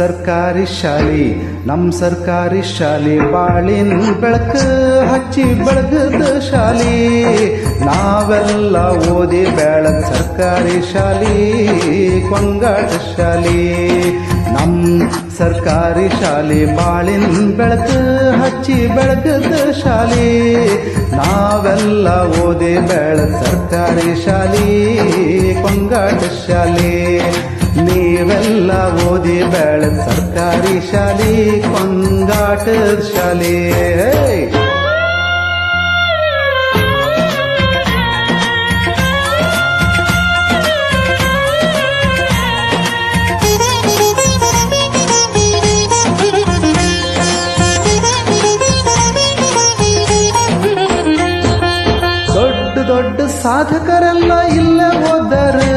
ಸರ್ಕಾರಿ ಶಾಲೆ ನಮ್ಮ ಸರ್ಕಾರಿ ಶಾಲೆ ಬಾಳಿನ ಬೆಳಕ, ಹಚ್ಚಿ ಬೆಳಗದ ಶಾಲಿ. ನಾವೆಲ್ಲ ಓದಿ ಬೆಳ ಸರ್ಕಾರಿ ಶಾಲೆ, ಕೊಂಗಾಟ ಶಾಲೆ. ನಮ್ಮ ಸರ್ಕಾರಿ ಶಾಲೆ ಬಾಳಿನ ಬೆಳಕ, ಹಚ್ಚಿ ಬೆಳಗದ ಶಾಲೆ. ನಾವೆಲ್ಲ ಓದಿ ಬೆಳ ಸರ್ಕಾರಿ ಶಾಲಿ, ಕೊಂಗಾಟ ಶಾಲಿ. ನೀವೆಲ್ಲ ಓದಿ ಬೆಳಗ್ ಸರ್ಕಾರಿ ಶಾಲಿ ಕೊಂಗಾಟದ ಶಾಲೆ. ದೊಡ್ಡ ದೊಡ್ಡ ಸಾಧಕರೆಲ್ಲ ಇಲ್ಲೇ ಓದರು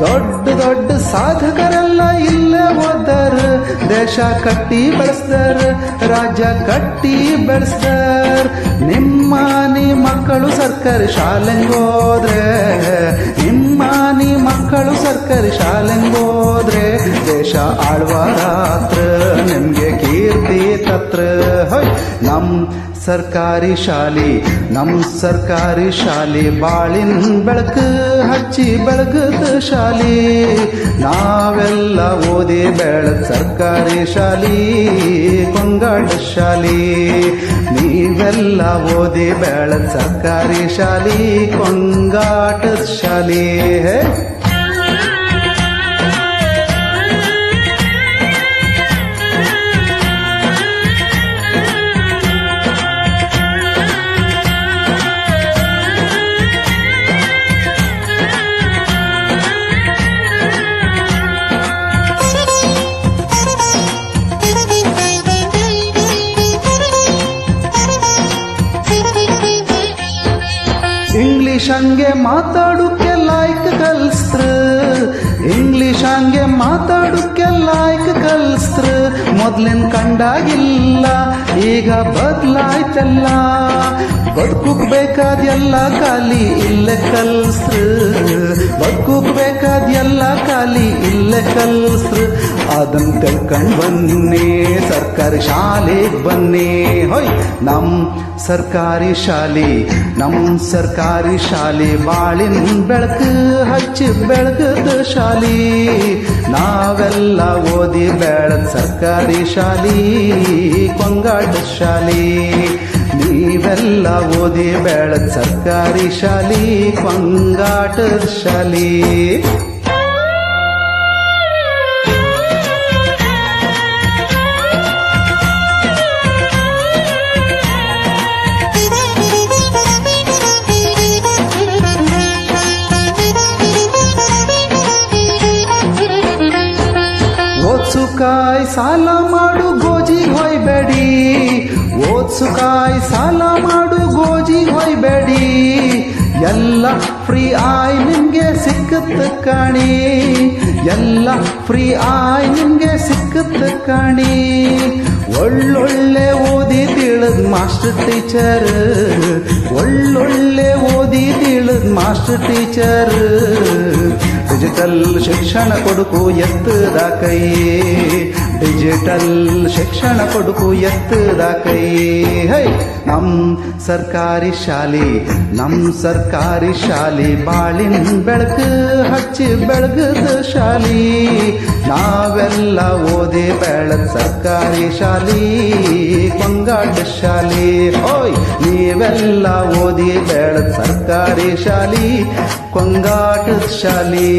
ದೊಡ್ಡ ದೊಡ್ಡ ಸಾಧಕರೆಲ್ಲ ಇಲ್ಲ ಓದರ್ ದೇಶ ಕಟ್ಟಿ ಬೆಳೆಸ್ತಾರ ರಾಜ್ಯ ಕಟ್ಟಿ ಬೆಳೆಸ್ತಾರ ನಿಮ್ಮ ಮಕ್ಕಳು ಸರ್ಕಾರಿ ಶಾಲೆಂಗೋದ್ರೆ ನಿಮ್ಮ ಮಕ್ಕಳು ಸರ್ಕಾರಿ ಶಾಲೆಂಗೋದ್ರೆ ದೇಶ ಆಳ್ವಾರಾತ್ರ ನಿಮ್ಗೆ ಹೊಯ್ ನಮ್ ಸರ್ಕಾರಿ ಶಾಲೆ, ನಮ್ ಸರ್ಕಾರಿ ಶಾಲೆ ಬಾಳಿನ ಬೆಳಕು, ಹಚ್ಚಿ ಬೆಳಗದ ಶಾಲೆ. ನಾವೆಲ್ಲ ಓದಿ ಬೆಳ ಸರ್ಕಾರಿ ಶಾಲೆ, ಕೊಂಗಾಟ ಶಾಲೆ. ನೀವೆಲ್ಲ ಓದಿ ಬೆಳ ಸರ್ಕಾರಿ ಶಾಲೆ ಕೊಂಗಾಟ ಶಾಲಿ. ಇಂಗ್ಲಿಷ್ ಹಂಗೆ ಲೈಕ್ ಲಾಯ್ಕ್ ಕಲ್ಸ್ತ್ರ ಇಂಗ್ಲಿಷ್ ಹಂಗೆ ಮಾತಾಡೋಕ್ಕೆ ಲಾಯ್ಕ್ ಕಲ್ಸ್ತ್ರ ಮೊದ್ಲಿನ ಕಂಡಾಗಿಲ್ಲ ಈಗ ಬದ್ಲಾಯ್ತಲ್ಲ ಬದುಕುಕ್ ಬೇಕಾದ್ಯಲ್ಲ ಎಲ್ಲ ಖಾಲಿ ಇಲ್ಲ ಕಲ್ಸ್ತ್ರ ಬದುಕುಕ್ ಬೇಕಾದ್ಯಲ್ಲ ಎಲ್ಲ ಖಾಲಿ ಇಲ್ಲ ಕಲ್ಸ್ತ್ರ ಅದನ್ ತಿಳ್ಕೊಂಡ್ ಬನ್ನಿ ಸರ್ಕಾರಿ ಶಾಲೆಗೆ ಬನ್ನಿ ಹೊಯ್ ನಮ್ ಸರ್ಕಾರಿ ಶಾಲಿ ನಮ್ ಸರ್ಕಾರಿ ಶಾಲೆ ಬಾಳಿನ ಬೆಳಕು ಹಚ್ಚಿ ಬೆಳಗದ ಶಾಲಿ ನಾವೆಲ್ಲ ಓದಿ ಬೆಳದ್ ಸರ್ಕಾರಿ ಶಾಲಿ ಕೊಂಗಾಟ ಶಾಲಿ ನೀವೆಲ್ಲ ಓದಿ ಬೆಳದ್ ಸರ್ಕಾರಿ ಶಾಲಿ ಕೊಂಗಾಟದ ಶಾಲಿ ಓದ್ಸುಕಾಯ್ ಸಾಲ ಮಾಡು ಗೋಜಿ ಹೊಯ್ಬೇಡಿ. ಓದ್ಸುಕಾಯ್ ಸಾಲ ಮಾಡು ಗೋಜಿ ಹೊಯ್ಬೇಡಿ. ಎಲ್ಲ ಫ್ರೀ ಆಯ್ ನಿಮ್ಗೆ ಸಿಕ್ಕತ್ತ ಕಾಣಿ. ಎಲ್ಲ ಫ್ರೀ ಆಯ್ ನಿಮ್ಗೆ ಸಿಕ್ಕತ್ತ ಕಾಣಿ. ಒಳ್ಳೊಳ್ಳೆ ಓದಿ ತಿಳಿದ್ ಮಾಸ್ಟರ್ ಟೀಚರ್. ಒಳ್ಳೊಳ್ಳೆ ಓದಿ ತಿಳಿದ್ ಮಾಸ್ಟರ್ ಟೀಚರ್. ಡಿಜಿಟಲ್ ಶಿಕ್ಷಣ ಕೊಡುಕು ಎತ್ತದ ಕೈ ಡಿಜಿಟಲ್ ಶಿಕ್ಷಣ ಕೊಡುಕು ಎತ್ತದ ಕೈ ಹೈ, ನಮ್ ಸರ್ಕಾರಿ ಶಾಲೆ, ನಮ್ ಸರ್ಕಾರಿ ಶಾಲೆ ಬಾಳಿನ ಬೆಳಕು, ಹಚ್ಚಿ ಬೆಳಗದ ಶಾಲಿ. ನಾವೆಲ್ಲ ಓದಿ ಬೆಳ ಸರ್ಕಾರಿ ಶಾಲಿ, ಕೊಂಗಾಟ ಶಾಲೆ. ಹೋಯ್ ನೀವೆಲ್ಲ ಓದಿ ಬೇಡ ಸರ್ಕಾರಿ ಶಾಲಿ ಕೊಂಗಾಟ ಶಾಲಿ.